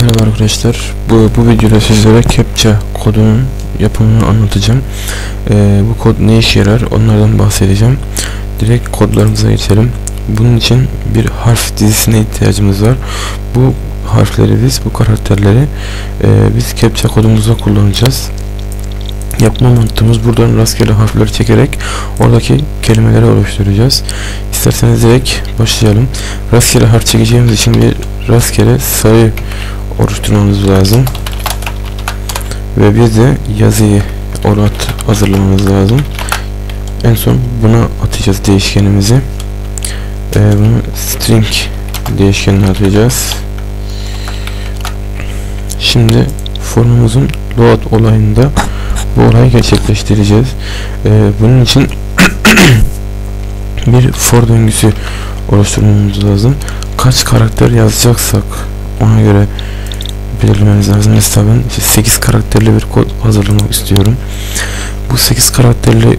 Merhaba arkadaşlar. Bu, bu videoda sizlere CAPTCHA kodunun yapımını anlatacağım. Ee, bu kod ne işe yarar onlardan bahsedeceğim. Direkt kodlarımıza geçelim. Bunun için bir harf dizisine ihtiyacımız var. Bu harfleri biz, bu karakterleri e, biz CAPTCHA kodumuzda kullanacağız. Yapma mantığımız buradan rastgele harfleri çekerek oradaki kelimeleri oluşturacağız. İsterseniz direkt başlayalım. Rastgele harf çekeceğimiz için bir rastgele sayı oluşturmamız lazım. Ve bir de yazıyı orat hazırlamamız lazım. En son buna atacağız değişkenimizi. Ee, bunu string değişkenine atacağız. Şimdi formumuzun load olayında bu olayı gerçekleştireceğiz. Ee, bunun için bir for döngüsü oluşturmamız lazım. Kaç karakter yazacaksak ona göre belirlemeniz lazım. Mesela ben işte 8 karakterli bir kod hazırlamak istiyorum. Bu 8 karakterli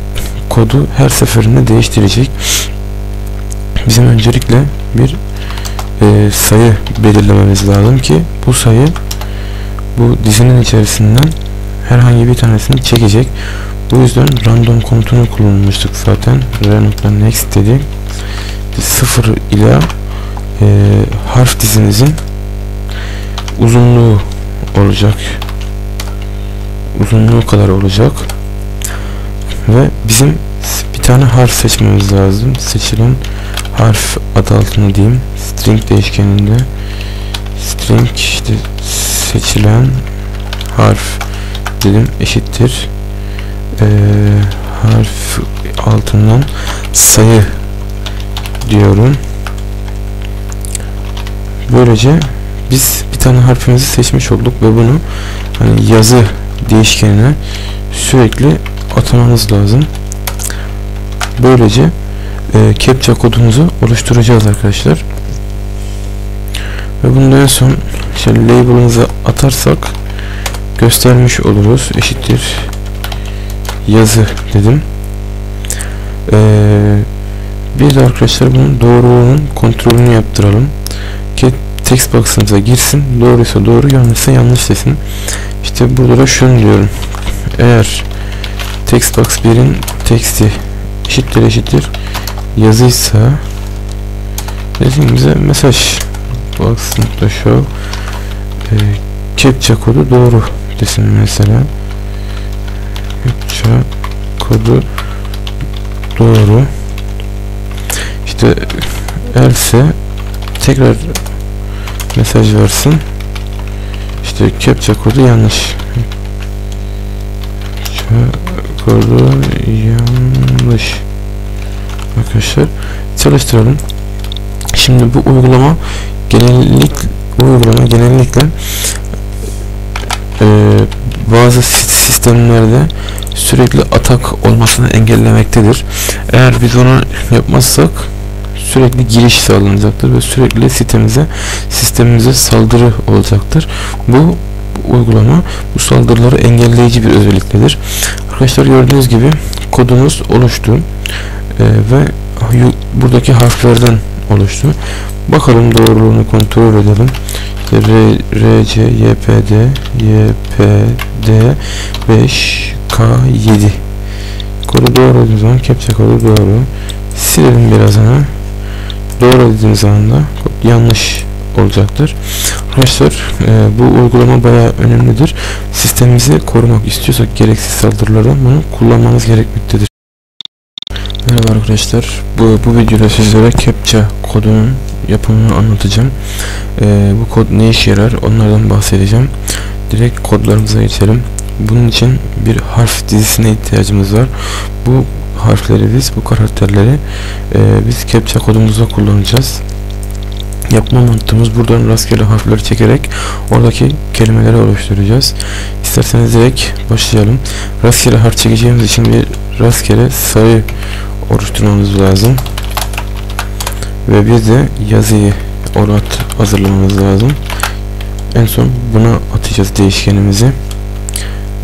kodu her seferinde değiştirecek. Bizim öncelikle bir e, sayı belirlememiz lazım ki bu sayı bu dizinin içerisinden herhangi bir tanesini çekecek. Bu yüzden random komutunu kullanmıştık zaten. r.next dedi. 0 ile e, harf dizinizin uzunluğu olacak. Uzunluğu kadar olacak. Ve bizim bir tane harf seçmemiz lazım. Seçilen harf adı altına diyeyim. String değişkeninde string işte seçilen harf dedim eşittir. Ee, harf altından sayı diyorum. Böylece biz bir tane harfimizi seçmiş olduk ve bunu hani yazı değişkenine sürekli atamanız lazım. Böylece e, captcha kodumuzu oluşturacağız arkadaşlar. Ve bunu en son şöyle label'ımıza atarsak göstermiş oluruz. Eşittir yazı dedim. Ee, bir de arkadaşlar bunun doğruluğunun kontrolünü yaptıralım. Ki text box'ımıza girsin. Doğruysa doğru, yanlışsa yanlış desin. İşte burada da şunu diyorum. Eğer text box 1'in teksti eşittir eşittir yazıysa dediğimize mesaj box.show e, captcha kodu doğru desin mesela captcha kodu doğru işte else tekrar mesaj versin. İşte captcha kodu yanlış. Captcha kodu yanlış. Arkadaşlar çalıştıralım. Şimdi bu uygulama genellik bu uygulama genellikle e, bazı sistemlerde sürekli atak olmasını engellemektedir. Eğer biz onu yapmazsak sürekli giriş sağlanacaktır ve sürekli sitemize sistemimize saldırı olacaktır. Bu uygulama bu saldırıları engelleyici bir özelliktedir. Arkadaşlar gördüğünüz gibi kodumuz oluştu ee, ve buradaki harflerden oluştu. Bakalım doğruluğunu kontrol edelim. R, R, C, Y, P, D, Y, P, D, 5, K, 7. Kodu doğru dediğim zaman captcha kodu doğru. Silelim birazını. Doğru dediğim zaman da kod yanlış olacaktır. Arkadaşlar e, bu uygulama bayağı önemlidir. Sistemimizi korumak istiyorsak gereksiz saldırılardan bunu kullanmamız gerekmektedir. Merhaba arkadaşlar. Bu, bu videoda sizlere CAPTCHA kodunun yapımını anlatacağım. Ee, bu kod ne işe yarar onlardan bahsedeceğim. Direkt kodlarımıza geçelim. Bunun için bir harf dizisine ihtiyacımız var. Bu harfleri biz, bu karakterleri e, biz CAPTCHA kodumuzda kullanacağız. Yapma mantığımız buradan rastgele harfleri çekerek oradaki kelimeleri oluşturacağız. İsterseniz direkt başlayalım. Rastgele harf çekeceğimiz için bir rastgele sayı oluşturmamız lazım. Ve bir de yazıyı orat hazırlamamız lazım. En son buna atacağız değişkenimizi.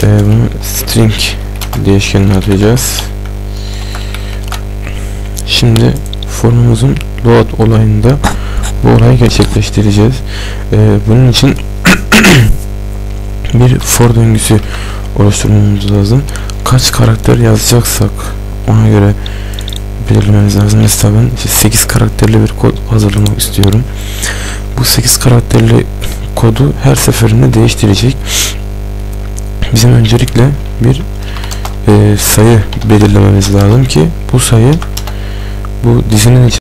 Ee, bunu string değişkenine atacağız. Şimdi formumuzun load olayında bu olayı gerçekleştireceğiz. Ee, bunun için bir for döngüsü oluşturmamız lazım. Kaç karakter yazacaksak ona göre belirlememiz lazım. Mesela ben işte 8 karakterli bir kod hazırlamak istiyorum. Bu 8 karakterli kodu her seferinde değiştirecek. Bizim öncelikle bir e, sayı belirlememiz lazım ki bu sayı bu düşünün.